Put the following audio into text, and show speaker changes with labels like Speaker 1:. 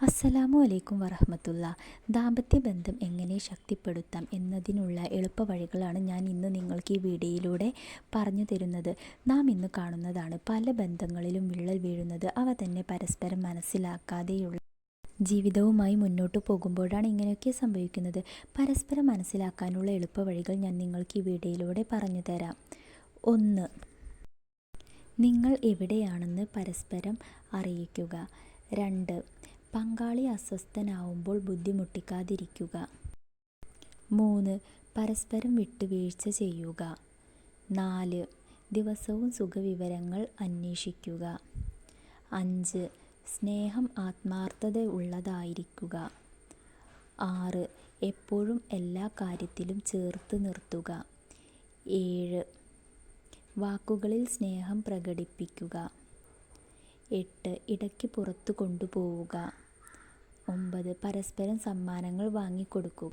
Speaker 1: അസ്സലാമു അലൈക്കും വറഹമത്തുള്ള. ദാമ്പത്യ ബന്ധം എങ്ങനെ ശക്തിപ്പെടുത്താം എന്നതിനുള്ള എളുപ്പവഴികളാണ് ഞാൻ ഇന്ന് നിങ്ങൾക്ക് ഈ വീഡിയോയിലൂടെ പറഞ്ഞു തരുന്നത്. നാം ഇന്ന് കാണുന്നതാണ് പല ബന്ധങ്ങളിലും വിള്ളൽ വീഴുന്നത്. അവ തന്നെ പരസ്പരം മനസ്സിലാക്കാതെയുള്ള ജീവിതവുമായി മുന്നോട്ട് പോകുമ്പോഴാണ് ഇങ്ങനെയൊക്കെ സംഭവിക്കുന്നത്. പരസ്പരം മനസ്സിലാക്കാനുള്ള എളുപ്പവഴികൾ ഞാൻ നിങ്ങൾക്ക് ഈ വീഡിയോയിലൂടെ പറഞ്ഞു തരാം. ഒന്ന് നിങ്ങൾ എവിടെയാണെന്ന് പരസ്പരം അറിയിക്കുക. രണ്ട് പങ്കാളി അസ്വസ്ഥനാവുമ്പോൾ ബുദ്ധിമുട്ടിക്കാതിരിക്കുക. മൂന്ന് പരസ്പരം വിട്ടുവീഴ്ച ചെയ്യുക. നാല് ദിവസവും സുഖവിവരങ്ങൾ അന്വേഷിക്കുക. അഞ്ച് സ്നേഹം ആത്മാർത്ഥത ഉള്ളതായിരിക്കുക. ആറ് എപ്പോഴും എല്ലാ കാര്യത്തിലും ചേർത്ത് നിർത്തുക. ഏഴ് വാക്കുകളിൽ സ്നേഹം പ്രകടിപ്പിക്കുക. എട്ട് ഇടയ്ക്ക് പുറത്തു കൊണ്ടുപോവുക. ഒമ്പത് പരസ്പരം സമ്മാനങ്ങൾ വാങ്ങിക്കൊടുക്കുക.